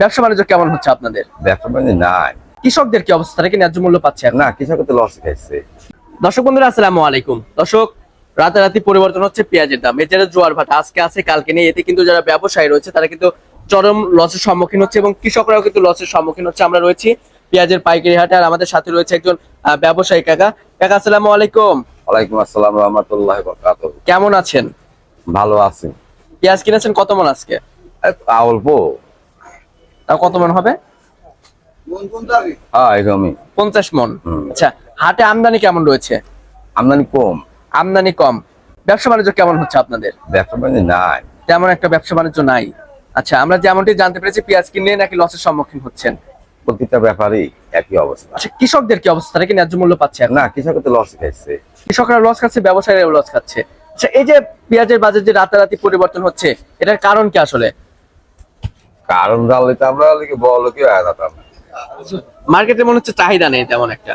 ব্যবসা বাণিজ্য কেমন হচ্ছে আপনাদের? ব্যবসা বাণিজ্য নাই। কৃষকদের কি অবস্থা? নাকি ন্যায্য মূল্য পাচ্ছে না কৃষক তো লস খাইছে। দর্শক বন্ধুরা আসসালামু আলাইকুম। দর্শক রাতারাতি পরিবর্তন হচ্ছে পেঁয়াজের দাম। এছাড়া জোয়ার ভাটা আজকে আছে কালকে নেই। এতে কিন্তু যারা ব্যবসায়ী রয়েছে তারা কিন্তু চরম লসের সম্মুখীন হচ্ছে এবং কৃষকরাও কিন্তু লসের সম্মুখীন হচ্ছে। আমরা রয়েছি পেঁয়াজের পাইকারি হাটে আর আমাদের সাথে রয়েছে একজন ব্যবসায়ী কাকা। কাকা আসসালামু আলাইকুম। ওয়ালাইকুম আসসালাম রহমতুল্লাহ বরকাত কেমন আছেন? ভালো আছি। পেঁয়াজ কিনেছেন কত মন আজকে? অল্প। তাও কত মন হবে? হ্যাঁ পঞ্চাশ মন। আচ্ছা হাটে আমদানি কেমন রয়েছে? আমদানি কম। আমদানি কম। ব্যবসা বাণিজ্য কেমন হচ্ছে আপনাদের? ব্যবসা বাণিজ্য নাই। তেমন একটা ব্যবসা বাণিজ্য নাই। আচ্ছা আমরা যেমনটি জানতে পেরেছি পেঁয়াজ কিনে নাকি লসের সম্মুখীন হচ্ছেন। প্রতিটা ব্যাপারই একই অবস্থা। আচ্ছা কৃষকদের কি অবস্থা? নাকি ন্যায্য মূল্য পাচ্ছে না কৃষক তো লস কৃষকরা লস খাচ্ছে ব্যবসায়ীরা লস খাচ্ছে। আচ্ছা এই যে পেঁয়াজের বাজার যে রাতারাতি পরিবর্তন হচ্ছে এটার কারণ কি আসলে? কারণ জানলে তো আমরা লিখে বড় লোকই হয়ে যেতাম মার্কেটে মনে হচ্ছে চাহিদা নেই তেমন একটা।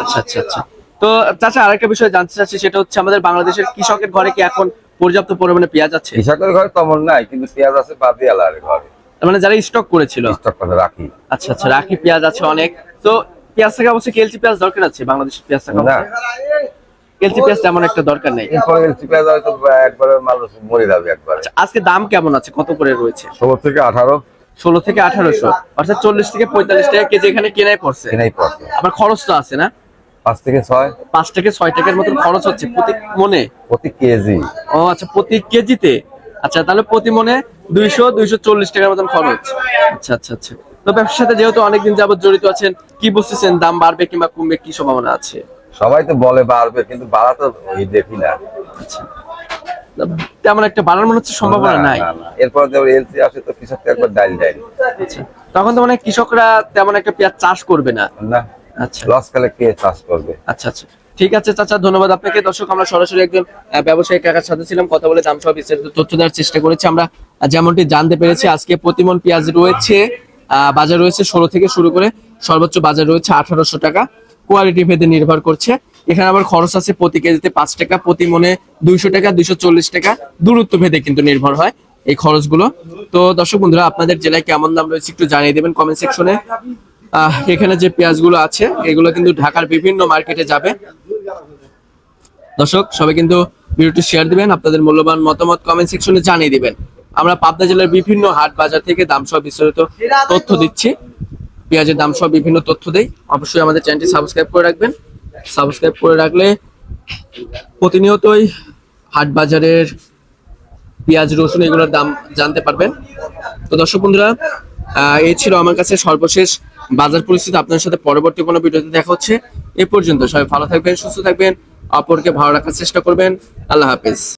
আচ্ছা আচ্ছা আচ্ছা। তো চাচা আরেকটা বিষয় জানতে চাচ্ছি সেটা হচ্ছে আমাদের বাংলাদেশের কৃষকের ঘরে কি এখন পর্যাপ্ত পরিমাণে পেঁয়াজ আছে? কৃষকের ঘরে তেমন নাই কিন্তু পেঁয়াজ আছে বাদি আলার ঘরে মানে যারা স্টক করেছিল? স্টক করে রাখি। আচ্ছা আচ্ছা রাখি পেঁয়াজ আছে অনেক। তো পেঁয়াজ থাকা অবশ্যই কেলচি পেঁয়াজ দরকার আছে? বাংলাদেশের পেঁয়াজ থাকা কেলচি পেঁয়াজ তেমন একটা দরকার নেই? এরপরে পেঁয়াজ হয়তো একবারে মানুষ মরে যাবে একবারে। আজকে দাম কেমন আছে? কত করে রয়েছে? ষোলো থেকে আঠারো। ষোলো থেকে আঠারোশো। অর্থাৎ চল্লিশ থেকে পঁয়তাল্লিশ টাকা কেজি এখানে কেনাই পড়ছে। কেনাই পড়ছে। আবার খরচ তো আছে না? পাঁচ থেকে ছয়। পাঁচ থেকে ছয় টাকার মতন খরচ হচ্ছে প্রতি মনে? প্রতি কেজি। ও আচ্ছা প্রতি কেজিতে? আচ্ছা তাহলে প্রতি মনে দুইশো দুইশো চল্লিশ টাকার মতন খরচ। আচ্ছা আচ্ছা আচ্ছা। তো ব্যবসার সাথে যেহেতু অনেকদিন যাবত জড়িত আছেন কি বুঝতেছেন দাম বাড়বে কিংবা কমবে কি সম্ভাবনা আছে? সবাই তো বলে বাড়বে কিন্তু বাড়া তো ওই দেখি না। আচ্ছা। তেমন একটা বাড়ার মনে হচ্ছে সম্ভাবনা নাই। না, না। এরপর যখন এলসি আসে তো কৃষক একবার ডাইল দেয়। আচ্ছা। তখন তো মানে কৃষকরা তেমন একটা পেঁয়াজ চাষ করবে না। না। আচ্ছা। লস খেলে কে চাষ করবে? আচ্ছা আচ্ছা। ঠিক আছে চাচা ধন্যবাদ আপনাকে। দর্শক আমরা সরাসরি একজন ব্যবসায়ী কাকার সাথে ছিলাম কথা বলে দাম সহ বিস্তারিত তথ্য দেওয়ার চেষ্টা করেছি। আমরা যেমনটি জানতে পেরেছি আজকে প্রতিমন পেঁয়াজ রয়েছে আহ, বাজার রয়েছে ষোলো থেকে শুরু করে সর্বোচ্চ বাজার রয়েছে আঠারোশো টাকা। কোয়ালিটি ভেদে নির্ভর করছে। এখানে আবার খরচ আছে প্রতি কেজিতে পাঁচ টাকা, প্রতি মনে দুইশো টাকা, দুইশো চল্লিশ টাকা। দূরত্ব ভেদে কিন্তু নির্ভর হয় এই খরচগুলো। তো দর্শক বন্ধুরা, আপনাদের জেলায় কেমন দাম রয়েছে একটু জানিয়ে দেবেন কমেন্ট সেকশনে এখানে যে পেঁয়াজগুলো আছে, এগুলো কিন্তু ঢাকার বিভিন্ন মার্কেটে যাবে। দর্শক, সবাই কিন্তু ভিডিওটি শেয়ার দিবেন, আপনাদের মূল্যবান মতামত কমেন্ট সেকশনে জানিয়ে দিবেন। আমরা পাবনা জেলার বিভিন্ন হাট বাজার থেকে দাম সহ বিস্তারিত তথ্য দিচ্ছি। পেঁয়াজের দাম সহ বিভিন্ন তথ্য দেই। অবশ্যই আমাদের চ্যানেলটি সাবস্ক্রাইব করে রাখবেন। সাবস্ক্রাইব করে রাখলে প্রতিনিয়তই হাট বাজারের পেঁয়াজ, রসুন এগুলোর দাম জানতে পারবেন। তো দর্শক বন্ধুরা এই ছিল আমার কাছে সর্বশেষ বাজার পরিস্থিতি। আপনার সাথে পরবর্তী কোনো ভিডিওতে দেখা হচ্ছে। এ পর্যন্ত সবাই ভালো থাকবেন, সুস্থ থাকবেন, অপরকে ভালো রাখার চেষ্টা করবেন। আল্লাহ হাফেজ।